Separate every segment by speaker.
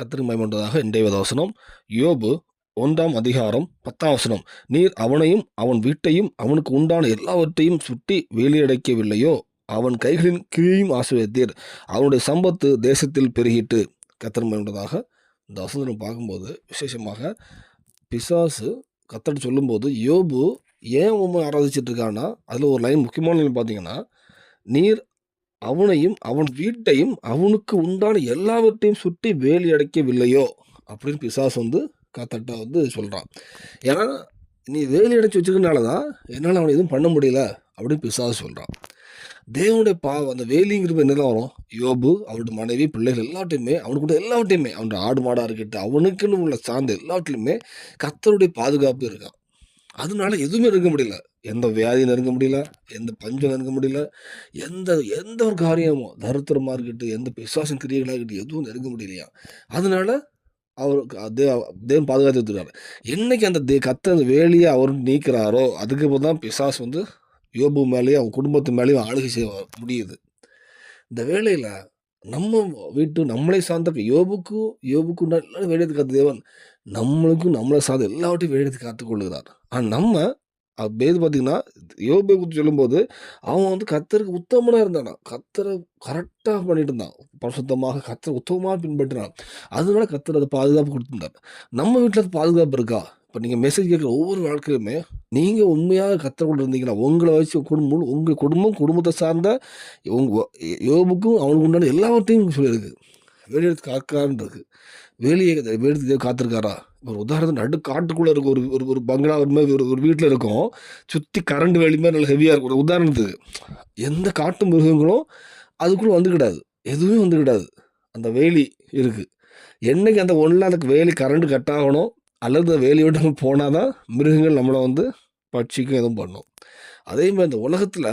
Speaker 1: கத்திரி மயமன்றதாக இன்றைய வசனம். யோபு ஒன்றாம் அதிகாரம் பத்தாம் வசனம். நீர் அவனையும் அவன் வீட்டையும் அவனுக்கு உண்டான எல்லாவற்றையும் சுட்டி வேலியடைக்கவில்லையோ அவன் கைகளின் கீழையும் ஆசிரியத்தீர் அவனுடைய சம்பத்து தேசத்தில் பெருகிட்டு. கத்திரி இந்த வசனம் பார்க்கும்போது விசேஷமாக பிசாசு கத்தடி சொல்லும்போது யோபு ஏன் உண்மை ஆராதிச்சிட்டு இருக்கான்னா? அதில் ஒரு லைன் முக்கியமான லைன் பார்த்தீங்கன்னா நீர் அவனையும் அவன் வீட்டையும் அவனுக்கு உண்டான எல்லாவற்றையும் சுற்றி வேலி அடைக்கவில்லையோ? அப்படின்னு பிசாசு வந்து கத்தட்ட வந்து சொல்கிறான் ஏன்னா நீ வேலி அடைச்சி வச்சிருக்கனால தான் என்னால் அவனை எதுவும் பண்ண முடியல அப்படின்னு பிசாசு சொல்கிறான் தேவனுடைய பாவம் அந்த வேலிங்கிறது என்னதான் வரும். யோபு அவருடைய மனைவி பிள்ளைகள் எல்லாத்தையுமே அவனுக்கு எல்லாவற்றையுமே அவனுடைய ஆடு மாடாக இருக்கட்டும் அவனுக்குன்னு உள்ள சார்ந்த எல்லாத்துலேயுமே கத்தருடைய பாதுகாப்பு இருக்கான். அதனால எதுவுமே இருக்க முடியல. எந்த வியாதியும் நெருங்க முடியல எந்த பஞ்சம் நெருங்க முடியல எந்த எந்த ஒரு காரியமும் தருத்திரமாக இருக்கட்டும் எந்த விசுவாசம் கிரியர்களாக இருக்கட்டும் எதுவும் நெருங்க முடியலையா? அதனால அவருக்கு அதே தேவன் பாதுகாத்து எடுத்துருக்காரு என்னைக்கு அந்த தே கத்த அந்த அவர் நீக்கிறாரோ அதுக்கப்புறம் தான் பிசாஸ் வந்து யோபு மேலேயும் அவங்க குடும்பத்து மேலேயும் ஆளுகை செய்ய முடியுது. இந்த வேலையில் நம்ம வீட்டு நம்மளை சார்ந்த யோபுக்கும் யோபுக்கு நல்ல வேலையத்தை காத்த தேவன் நம்மளுக்கும் நம்மளை சார்ந்த எல்லாவற்றையும் வேலையத்தை காத்துக்கொள்ளுகிறார் ஆனால் நம்ம பேது பார்த்தீங்கன்னா யோபை குறித்து சொல்லும்போது அவன் வந்து கத்தருக்கு உத்தமனாக இருந்தானா கத்தரை கரெக்டாக பண்ணிட்டு இருந்தான் பரிசுத்தமாக கத்தரை உத்தமமாக பின்பற்றினான். அதனால கத்தர் அதை பாதுகாப்பு கொடுத்துருந்தார். நம்ம வீட்டில் அது பாதுகாப்பு இருக்கா? இப்போ நீங்கள் மெசேஜ் கேட்குற ஒவ்வொரு வாழ்க்கையுமே நீங்கள் உண்மையாக கத்தரை கொண்டு இருந்தீங்கன்னா உங்களை வச்சு குடும்பம் உங்கள் குடும்பம் குடும்பத்தை சார்ந்த உங்கள் யோபுக்கும் அவனுக்கு உண்டான எல்லாவற்றையும் சொல்லியிருக்கு. வெளியெடுத்து காக்கான்னு இருக்குது வேலியை வேலை காத்திருக்காரா? ஒரு உதாரணத்துக்கு நடு காட்டுக்குள்ளே இருக்கும் ஒரு ஒரு ஒரு பங்களா ஒரு மாதிரி ஒரு ஒரு வீட்டில் இருக்கும். சுற்றி கரண்ட் வேலி மாதிரி நல்ல ஹெவியாக இருக்கும். ஒரு உதாரணத்துக்கு எந்த காட்டு மிருகங்களும் அதுக்குள்ளே வந்து கிடாது எதுவுமே வந்து கிடாது அந்த வேலி இருக்குது என்னைக்கு அந்த ஒன்றில் அதுக்கு வேலி கரண்ட் கட் ஆகணும் அல்லது அந்த வேலியை விட்டு நம்ம போனால் தான் மிருகங்கள் நம்மளை வந்து பட்சிக்கும் எதுவும் பண்ணும். அதே மாதிரி இந்த உலகத்தில்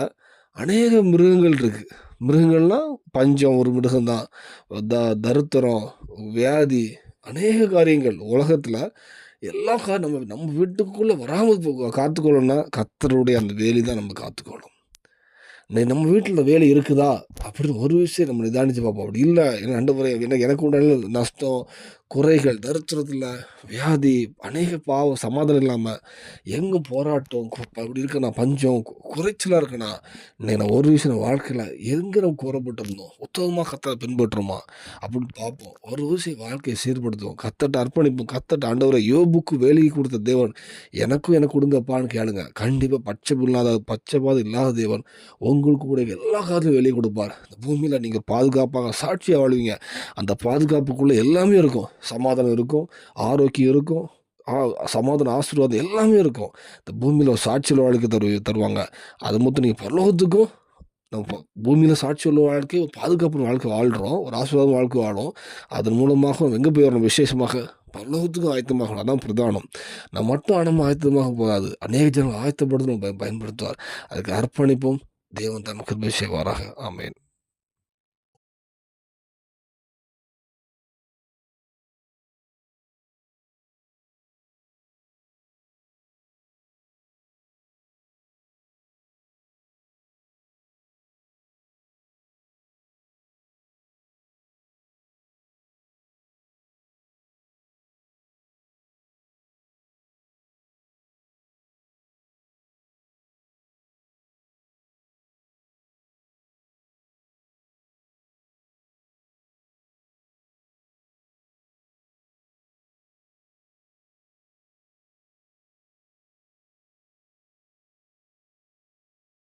Speaker 1: அநேக மிருகங்கள் இருக்குது மிருகங்கள்னா பஞ்சம் ஒரு மிருகம்தான் த தருத்திரம் வியாதி அநேக காரியங்கள். உலகத்தில் எல்லா கா நம்ம நம்ம வீட்டுக்குள்ளே வராமல் போ- காத்துக்கொள்ளணும்னா கத்தருடைய அந்த வேலி தான் நம்ம காத்துக்கொள்ளணும் நம்ம வீட்டில் வேலை இருக்குதா? அப்படின்னு ஒரு விஷயம் நம்ம நிதானித்து பார்ப்போம். அப்படி இல்லை என்ன ரெண்டு முறை எனக்கு எனக்கு உடல் நஷ்டம் குறைகள் தரித்திரத்தில் வியாதி அநேக பாவம் சமாதானம் இல்லாமல் எங்கே போராட்டம் கு- அப்படி இருக்கணும் பஞ்சம் குறைச்சலாக இருக்கணும். இன்னைக்கு நான் ஒரு விஷயம் வாழ்க்கையில் எங்கே நம்ம கூறப்பட்டிருந்தோம் உத்தமமாக கத்தை பின்பற்றுமா அப்படின்னு பார்ப்போம். ஒரு விஷயம் வாழ்க்கையை சீர்படுத்துவோம். கத்தட்ட அர்ப்பணிப்போம். கத்தட்ட ஆண்டவரை யோபுக்கு வேலைக்கு கொடுத்த தேவன். எனக்கும் எனக்கு கொடுங்கப்பான்னு கேளுங்க. கண்டிப்பாக பச்சை இல்லாத பச்சைப்பாது இல்லாத தேவன் உங்களுக்கு கூட எல்லா காலத்திலும் வெளியே கொடுப்பார். இந்த பூமியில் நீங்கள் பாதுகாப்பாக சாட்சியாக வாழ்வீங்க. அந்த பாதுகாப்புக்குள்ளே எல்லாமே இருக்கும். சமாதானம் இருக்கும் ஆரோக்கியம் இருக்கும் சமாதான ஆசீர்வாதம் எல்லாமே இருக்கும். இந்த பூமியில் ஒரு சாட்சியில் வாழ்க்கை தரு தருவாங்க. அது மட்டும் நீங்கள் பரலோகத்துக்கும் நம்ம பூமியில் சாட்சி உள்ள வாழ்க்கை ஒரு பாதுகாப்பு வாழ்க்கை வாழ்கிறோம் ஒரு ஆசீர்வாதம் வாழ்க்கை வாழும். அதன் மூலமாக நம்ம எங்கே போய் வரணும்? விசேஷமாக பல்லவத்துக்கும் ஆயத்தமாகணும் அதான் பிரதானம். நம்ம மட்டும் நம்ம ஆயத்தமாக போகாது. அநேக ஜனங்கள் ஆயத்தப்படுத்த நம்ம பயன்படுத்துவார். அதுக்கு அர்ப்பணிப்போம். தேவன் தன் கிருபை செய்வாராக ஆமென்